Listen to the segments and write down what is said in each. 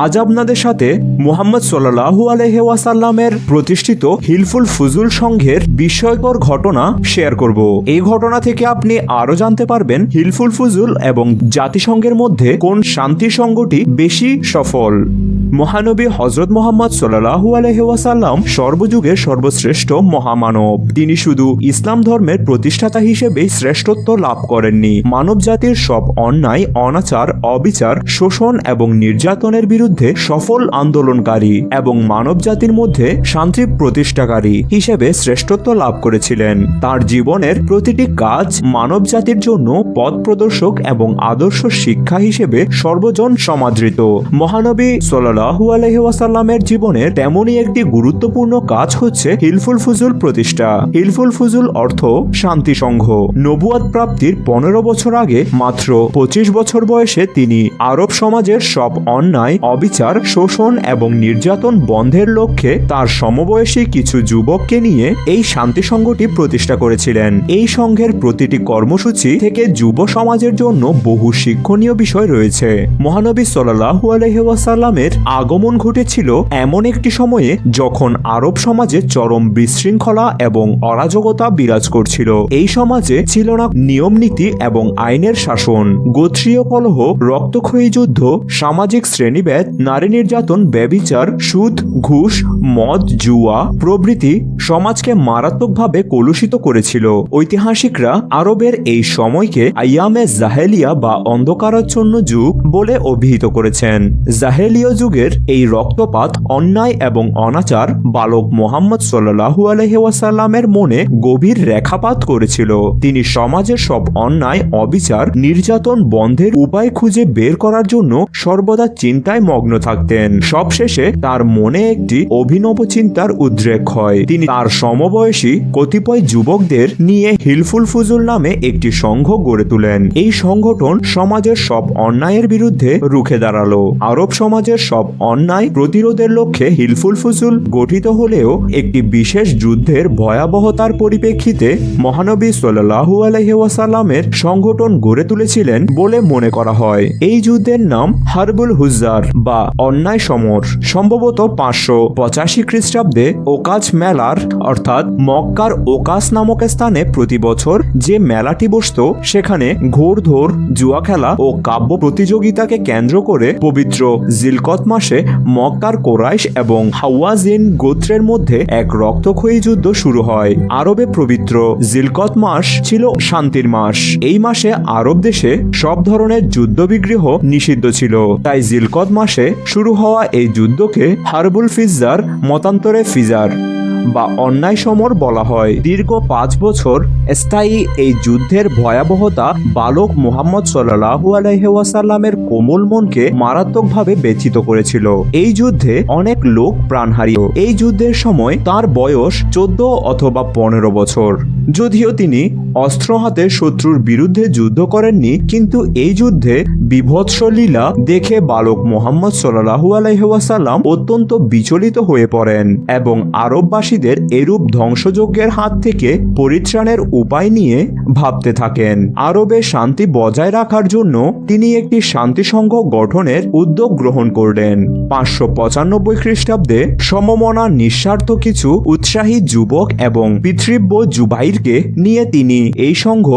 আজ আপনাদের সাথে মোহাম্মদ সোল্লাহু আলহাসাল্লামের প্রতিষ্ঠিত হিলফুল ফুজুল সংঘের বিস্ময়কর ঘটনা শেয়ার করব। এই ঘটনা থেকে আপনি আরও জানতে পারবেন হিলফুল ফুজুল এবং জাতিসংঘের মধ্যে কোন শান্তি সংঘটি বেশি সফল। মহানবী হজরত মোহাম্মদ সোল্লাহু আলহাসাল্লাম সর্বযুগের সর্বশ্রেষ্ঠ মহামানব। তিনি শুধু ইসলাম ধর্মের প্রতিষ্ঠাতা হিসেবে শ্রেষ্ঠত্ব লাভ করেননি। মানব জাতির সব অন্যায়, অনাচার, অবিচার, শোষণ এবং নির্যাতনের বিরুদ্ধে সফল আন্দোলনকারী এবং মানব জাতির মধ্যে শান্তি প্রতিষ্ঠাকারী হিসেবে শ্রেষ্ঠত্ব লাভ করেছিলেন। তার জীবনের প্রতিটি কাজ মানব জাতির জন্য পথ প্রদর্শক এবং আদর্শ শিক্ষা হিসেবে সর্বজন সমাদৃত। মহানবী সাল্লাহু আলহাসাল্লামের জীবনের তেমনই একটি গুরুত্বপূর্ণ কাজ হচ্ছে হিলফুল ফুজুল প্রতিষ্ঠা। হিলফুল ফুজুল অর্থ শান্তি সংঘ। নবুয়াদ প্রাপ্তির পনেরো বছর আগে মাত্র পঁচিশ বছর বয়সে তিনি আরব সমাজের সব অন্যায় অবিচার, শোষণ এবং নির্যাতন বন্ধের লক্ষ্যে তার সমবয়সী কিছু যুবককে নিয়ে এই শান্তি সংঘটি প্রতিষ্ঠা করেছিলেন। এই সংঘের প্রতিটি কর্মসূচি থেকে যুব সমাজের জন্য বহু শিক্ষণীয় বিষয় রয়েছে। মহানবী সাল্লাহু আলহাসাল্লামের আগমন ঘটেছিল এমন একটি সময়ে যখন আরব সমাজে চরম বিশৃঙ্খলা এবং অরাজকতা বিরাজ করছিল। এই সমাজে ছিল না নিয়ম নীতি এবং আইনের শাসন। গোত্রীয় কলহ, রক্তক্ষয়ী যুদ্ধ, সামাজিক শ্রেণীভেদ নারী নির্যাতন ব্যবিচার সুদ, ঘুষ, মদ, জুয়া প্রভৃতি সমাজকে মারাত্মকভাবে কলুষিত করেছিল। ঐতিহাসিকরা আরবের এই সময়কে আয়ামে জাহেলিয়া বা অন্ধকারাচ্ছন্ন যুগ বলে অভিহিত করেছেন। জাহেলীয় যুগের এই রক্তপাত, অন্যায় এবং অনাচার বালক মোহাম্মদ সাল্লাহু আলহাসাল্লামের মনে গভীর রেখাপাত করেছিল। তিনি সমাজের সব অন্যায়, অবিচার, নির্যাতন বন্ধের উপায় খুঁজে বের করার জন্য সর্বদা চিন্তায় মগ্ন থাকতেন। সবশেষে তার মনে একটি অভিনব চিন্তার উদ্রেক হয়। তিনি তার সমবয়সী কতিপয় যুবকদের নিয়ে হিলফুল ফুজুল নামে একটি সংঘ গড়ে তোলেন। এই সংগঠন সমাজের সব অন্যায়ের বিরুদ্ধে রুখে দাঁড়াল। আরব সমাজের সব অন্যায় প্রতিরোধের লক্ষ্যে হিলফুল ফুজুল গঠিত হলেও একটি বিশেষ যুদ্ধের ভয়াবহতার পরিপ্রেক্ষিতে মহানবী সাল্লাহু আলহিউসাল্লামের সংগঠন গড়ে তুলেছিলেন বলে মনে করা হয়। এই যুদ্ধের নাম হারবুল হুজার বা অন্যায় সমর সম্ভবত পাঁচশো পঁচাশি খ্রিস্টাব্দে ওকাজ মেলার, অর্থাৎ মক্কার ওকাস নামক স্থানে প্রতি বছর যে মেলাটি বসত, সেখানে ঘোরধোর জুয়া খেলা ও কাব্য প্রতিযোগিতাকে কেন্দ্র করে পবিত্র জিলকত মাসে মক্কার কোরাইশ এবং হাওয়াজিন গোত্রের মধ্যে এক রক্তক্ষয়ী যুদ্ধ শুরু হয়। আরবে পবিত্র জিলকত মাস ছিল শান্তির মাস। এই মাসে আরব দেশে সব ধরনের যুদ্ধবিগ্রহ নিষিদ্ধ ছিল। তাই জিলকত মাসে শুরু হওয়া এই যুদ্ধকে হারবুল ফিজার মতান্তরে ফিজার। বা অন্যায় সমর বলা হয়। দীর্ঘ পাঁচ বছর স্থায়ী এই যুদ্ধের ভয়াবহতা বালক মোহাম্মদ সাল্লাহু আলহাসাল্লামের কোমল মনকে মারাত্মকভাবে ব্যথিত করেছিল। এই যুদ্ধে অনেক লোক প্রাণ হারিয়ে। এই যুদ্ধের সময় তার বয়স চোদ্দ অথবা পনেরো বছর। যদিও তিনি অস্ত্র হাতে শত্রুর বিরুদ্ধে যুদ্ধ করেননি, কিন্তু এই যুদ্ধে বিভৎস লীলা দেখে বালক মোহাম্মদ সাল্লাহু আলহাসাল্লাম অত্যন্ত বিচলিত হয়ে পড়েন এবং আরববাসীদের এরূপ ধ্বংসযজ্ঞের হাত থেকে পরিত্রাণের উপায় নিয়ে ভাবতে থাকেন। আরবে শান্তি বজায় রাখার জন্য তিনি একটি শান্তিসংঘ গঠনের উদ্যোগ গ্রহণ করলেন। পাঁচশো পঁচানব্বই খ্রিস্টাব্দে সমমনা নিঃস্বার্থ কিছু উৎসাহী যুবক এবং পিতৃব্য জুবাইরকে নিয়ে তিনি এই সংঘ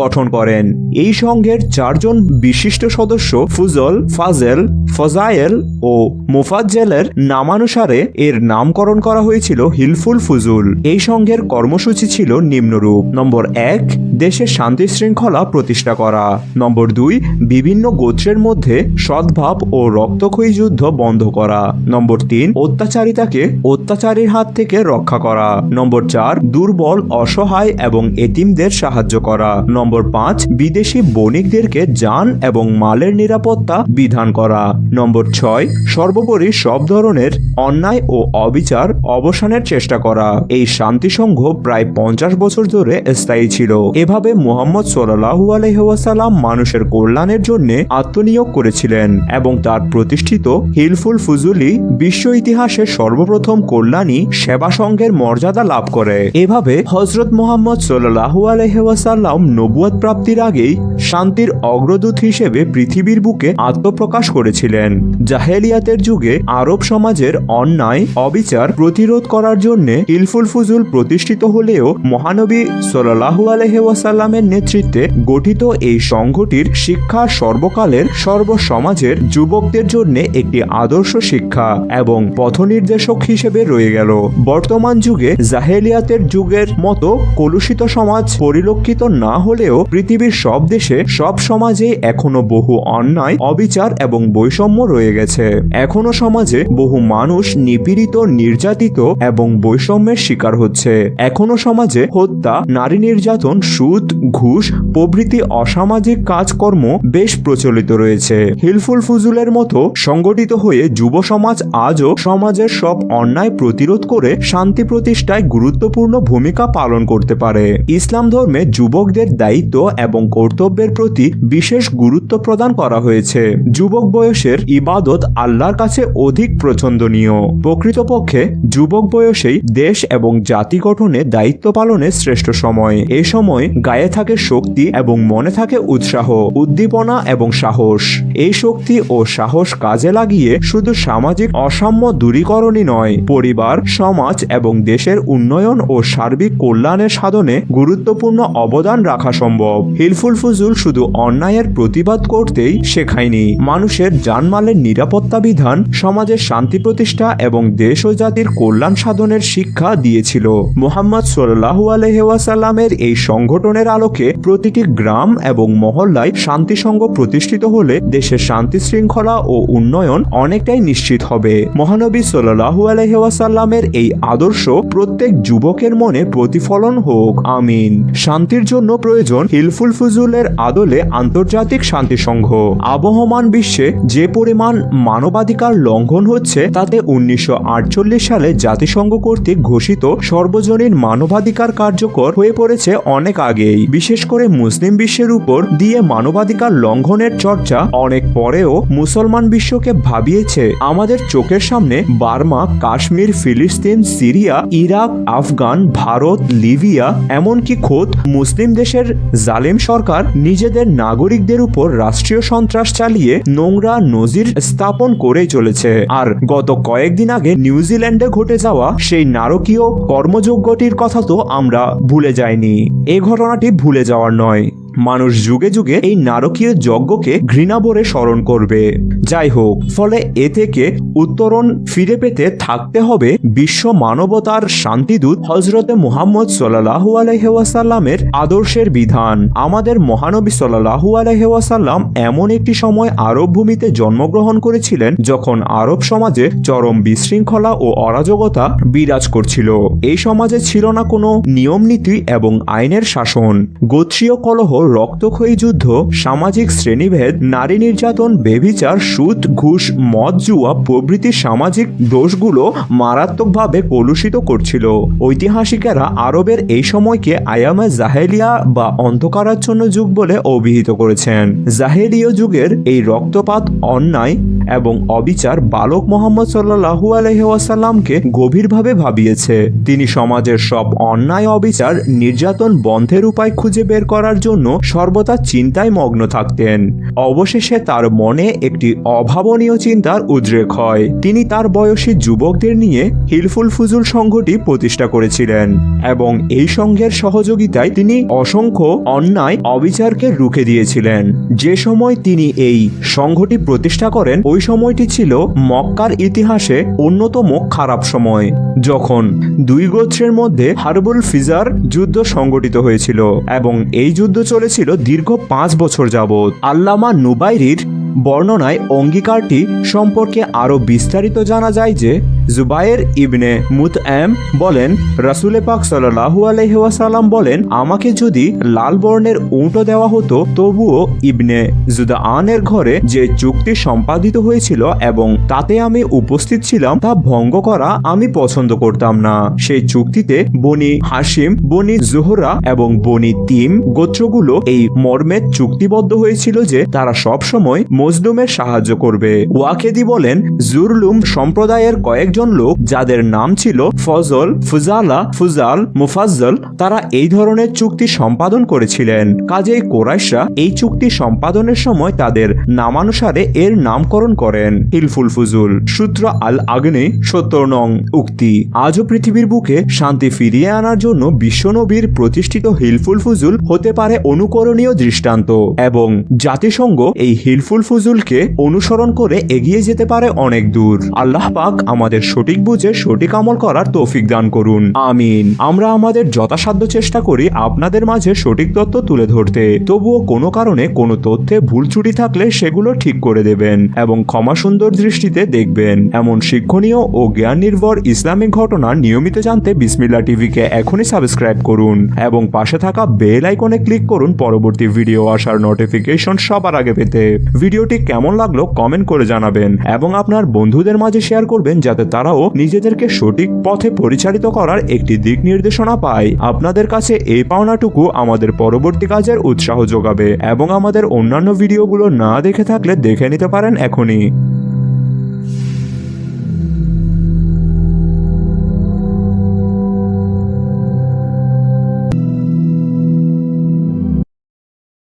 গঠন করেন। এই সংঘের চারজন বিশিষ্ট সদস্য ফুজল, ফাজেল, ফজায়েল ও মোফাজ্জেলের নামানুসারে এর নামকরণ করা হয়েছিল হিলফুল ফুজুল। এই সংঘের কর্মসূচি ছিল নিম্নরূপ। নম্বর এক, দেশে শান্তি শৃঙ্খলা প্রতিষ্ঠা করা। নম্বর দুই, বিভিন্ন গোত্রের মধ্যে সদ্ভাব ও রক্তক্ষয়ী যুদ্ধ বন্ধ করা। নম্বর তিন, অত্যাচারিতাকে অত্যাচারীর হাত থেকে রক্ষা করা। নম্বর চার, দুর্বল, অসহায় এবং এতিমদের সাহায্য করা। নম্বর পাঁচ, বিদেশি বণিকদেরকে যান এবং মালের নিরাপত্তা বিধান করা। নম্বর ছয়, সর্বোপরি সব ধরনের অন্যায় ও অবিচার অবসানের চেষ্টা প্রতিষ্ঠা করা। এই শান্তি সংঘ প্রায় পঞ্চাশ বছর ধরে স্থায়ী ছিল। এভাবে মুহাম্মদ সোল্লাহু আলহাসাল্লাম মানুষের কল্যাণের জন্য আত্মনিয়োগ করেছিলেন এবং তার প্রতিষ্ঠিত হিলফুল ফুজুলি বিশ্ব ইতিহাসের সর্বপ্রথম কল্যাণী সেবা সংঘের মর্যাদা লাভ করে। এভাবে হজরত মোহাম্মদ সোল্লাহু আলহাসাল্লাম নবুয়াদ প্রাপ্তির আগেই শান্তির অগ্রদূত হিসেবে পৃথিবীর বুকে আত্মপ্রকাশ করেছিলেন। জাহেলিয়াতের যুগে আরব সমাজের অন্যায়, অবিচার প্রতিরোধ করার জন্য ইলফুল ফুজুল প্রতিষ্ঠিত হলেও মহানবী সোল্লাহু আলহাসাল্লামের নেতৃত্বে গঠিত এই সংঘটির শিক্ষা সর্বকালের সর্বসমাজের যুবকদের জন্য একটি আদর্শ শিক্ষা এবং পথনির্দেশক হিসেবে রয়ে গেল। বর্তমান যুগে জাহেলিয়াতের যুগের মতো কলুষিত সমাজ পরিলক্ষিত না হলেও পৃথিবীর সব দেশে সব সমাজে এখনও বহু অন্যায়, অবিচার এবং বৈষম্য রয়ে গেছে। এখনও সমাজে বহু মানুষ নিপীড়িত, নির্যাতিত এবং বৈষম্যের শিকার হচ্ছে। এখনও সমাজে হত্যা, নারী নির্যাতন, সুদ, ঘুষ, প্রভৃতি অসামাজিক কাজকর্ম বেশ প্রচলিত রয়েছে। হিলফুল ফুজুলের মতো সংগঠিত হয়ে যুব সমাজ আজও সমাজের সব অন্যায় প্রতিরোধ করে শান্তি প্রতিষ্ঠায় গুরুত্বপূর্ণ ভূমিকা পালন করতে পারে। ইসলাম ধর্মে যুবকদের দায়িত্ব এবং কর্তব্যের প্রতি বিশেষ গুরুত্ব প্রদান করা হয়েছে। যুবক বয়সের ইবাদত আল্লাহর কাছে অধিক প্রচন্দনীয়। প্রকৃতপক্ষে যুবক বয়সেই দেশ এবং জাতি গঠনে দায়িত্ব পালনের শ্রেষ্ঠ সময়। এ সময় গায়ে থাকে শক্তি এবং মনে থাকে উৎসাহ, উদ্দীপনা এবং সাহস। এই শক্তি ও সাহস কাজে লাগিয়ে শুধু সামাজিক অসাম্য দূরীকরণই নয়, পরিবার, সমাজ এবং দেশের উন্নয়ন ও সার্বিক কল্যাণের সাধনে গুরুত্বপূর্ণ অবদান রাখা সম্ভব। হিলফুল ফুজুল শুধু অন্যায়ের প্রতিবাদ করতেই শেখায়নি। মানুষের জানমালের নিরাপত্তা বিধান, সমাজের শান্তি প্রতিষ্ঠা এবং দেশ ও জাতির কল্যাণ সাধনের শিক্ষা দিয়েছিল। মোহাম্মদ সোল্লাহু আলহাসাল্লামের এই সংগঠনের আলোকে প্রতিটি গ্রাম এবং মহল্লায় শান্তি সংঘ প্রতিষ্ঠিত হলে দেশের শান্তি শৃঙ্খলা ও উন্নয়ন অনেকটাই নিশ্চিত হবে। মহানবী সোল্লাহু আলহাসাল্লামের এই আদর্শ প্রত্যেক যুবকের মনে প্রতিফলন হোক। আমিন। শান্তির জন্য প্রয়োজন হিলফুল ফুজুলের আদলে আন্তর্জাতিক শান্তি সংঘ। আবহমান বিশ্বে যে পরিমাণ মানবাধিকার লঙ্ঘন হচ্ছে, তাতে উনিশশো আটচল্লিশ সালে জাতিসংঘ কর্তৃক ঘোষিত সর্বজনীন মানবাধিকার কার্যকর হয়ে পড়েছে অনেক আগেই। বিশেষ করে মুসলিম বিশ্বের উপর দিয়ে মানবাধিকার লঙ্ঘনের চর্চা অনেক পরেও মুসলমান বিশ্বকে ভাবিয়েছে। আমাদের চোখের সামনে বার্মা, কাশ্মীর, ফিলিস্তিন, Syria, Iraq, Afghan, Bharat, Libya, এমনকি খোদ মুসলিম দেশের জালেম সরকার নিজেদের নাগরিকদের উপর রাষ্ট্রীয় সন্ত্রাস চালিয়ে নোংরা নজির স্থাপন করেই চলেছে। আর গত কয়েকদিন আগে নিউজিল্যান্ডে ঘটে যাওয়া সেই নারকীয় কর্মযজ্ঞটির কথা তো আমরা ভুলে যাইনি। এ ঘটনাটি ভুলে যাওয়ার নয়। মানুষ যুগে যুগে এই নারকীয় যজ্ঞকে ঘৃণাবরে স্মরণ করবে। যাই হোক, ফলে এ থেকে উত্তরণ ফিরে পেতে থাকতে হবে বিশ্ব মানবতার শান্তিদূত হজরতে মুহাম্মদ সাল্লাহু আলহাসাল্লামের আদর্শের বিধান। আমাদের মহানবী সাল্লাহু আলহাসাল্লাম এমন একটি সময় আরব ভূমিতে জন্মগ্রহণ করেছিলেন যখন আরব সমাজে চরম বিশৃঙ্খলা ও অরাজকতা বিরাজ করছিল। এই সমাজে ছিল না কোনো নিয়ম নীতি এবং আইনের শাসন। গোত্রীয় কলহ, রক্তক্ষয়ী যুদ্ধ, সামাজিক শ্রেণীভেদ, নারী নির্যাতন বেবিচার সুদ ঘুষ, মদ, জুয়া প্রভৃতি সামাজিক দোষগুলো মারাত্মকভাবে কলুষিত করছিল। ঐতিহাসিকেরা আরবের এই সময়কে আয়ামে জাহেলিয়া বা অন্ধকারাচ্ছন্ন যুগ বলে অভিহিত করেছেন। জাহেলীয় যুগের এই রক্তপাত, অন্যায় এবং অবিচার বালক মোহাম্মদ সাল্লাহু আলহাসাল্লামকে গভীরভাবে ভাবিয়েছে। তিনি সমাজের সব অন্যায়, অবিচার, নির্যাতন বন্ধের উপায় খুঁজে বের করার জন্য সর্বদা চিন্তায় মগ্ন থাকতেন। অবশেষে তার মনে একটি অভাবনীয় চিন্তার উদ্রেক হয়। তিনি তার বয়সী যুবকদের নিয়ে হিলফুল ফুজুল সংঘটি প্রতিষ্ঠা করেছিলেন এবং এই সংঘের সহযোগিতায় তিনি অসংখ্য অন্যায় অবিচারকে রুখে দিয়েছিলেন। যে সময় তিনি এই সংঘটি প্রতিষ্ঠা করেন, ওই সময়টি ছিল মক্কার ইতিহাসে অন্যতম খারাপ সময়, যখন দুই গোত্রের মধ্যে হারবুল ফিজার যুদ্ধ সংগঠিত হয়েছিল এবং এই যুদ্ধ চলেছিল দীর্ঘ পাঁচ বছর যাবৎ। আল্লামা নুবাইরির বর্ণনায় অঙ্গীকারটি সম্পর্কে আরও বিস্তারিত জানা যায় যে জুবায়ের ইবনে মুতএম বলেন, রাসুলে পাক সাল্লাহু আলহিহাসাল্লাম বলেন, আমাকে যদি লাল বর্ণের উঁটো দেওয়া হতো, তবুও ইবনে জুদাআনের ঘরে যে চুক্তি সম্পাদিত হয়েছিল এবং তাতে আমি উপস্থিত ছিলাম, তা ভঙ্গ করা আমি পছন্দ করতাম না। সেই চুক্তিতে বনি হাসিম বনি জোহরা এবং বনি তিম গোত্রগুলো এই মর্মে চুক্তিবদ্ধ হয়েছিল যে তারা সব সময় মজলুমের সাহায্য করবে। ওয়াকেদি বলেন, জুরলুম সম্প্রদায়ের কয়েকজন লোক যাদের নাম ছিল ফজল, ফুজালা, ফুজাল, মুফাজ্জল, তারা এই ধরনের চুক্তি সম্পাদন করেছিলেন। কাজেই কোরাইশরা এই চুক্তি সম্পাদনের সময় তাদের নামানুসারে এর নামকরণ করেন। হিলফুল ফুজুল, সূত্র আল আগ্নে, সত্তর নং উক্তি। আজও পৃথিবীর বুকে শান্তি ফিরিয়ে আনার জন্য বিশ্বনবীর প্রতিষ্ঠিত হিলফুল ফুজুল হতে পারে অনুকরণীয় দৃষ্টান্ত এবং জাতিসংঘ এই হিলফুল ফুজুলকে অনুসরণ করে এগিয়ে যেতে পারে অনেক দূর। আল্লাহ পাক আমাদের সঠিক বুঝে সঠিক আমল করার তৌফিক দান করুন। আমিন। আমরা আমাদের যথাসাধ্য চেষ্টা করি আপনাদের মাঝে সঠিক তথ্য তুলে ধরতে। তবুও কোনো কারণে কোনো তথ্যে ভুল ত্রুটি থাকলে সেগুলো ঠিক করে দেবেন এবং ক্ষমা সুন্দর দৃষ্টিতে দেখবেন। এমন শিক্ষণীয় ও জ্ঞান নির্ভর ইসলামিক ঘটনা নিয়মিত জানতে বিসমিল্লা টিভিকে এখনই সাবস্ক্রাইব করুন এবং পাশে থাকা বেল আইকনে ক্লিক করুন পরবর্তী ভিডিও আসার নোটিফিকেশন সবার আগে পেতে। ভিডিওটি কেমন লাগল কমেন্ট করে জানাবেন এবং আপনার বন্ধুদের মাঝে শেয়ার করবেন যাতে তারাও নিজেদেরকে সঠিক পথে পরিচালিত করার একটি দিক নির্দেশনা পায়। আপনাদের কাছে এই পাওনাটুকু আমাদের পরবর্তী কাজের উৎসাহ যোগাবে এবং আমাদের অন্যান্য ভিডিওগুলো না দেখে থাকলে দেখে নিতে পারেন এখনই।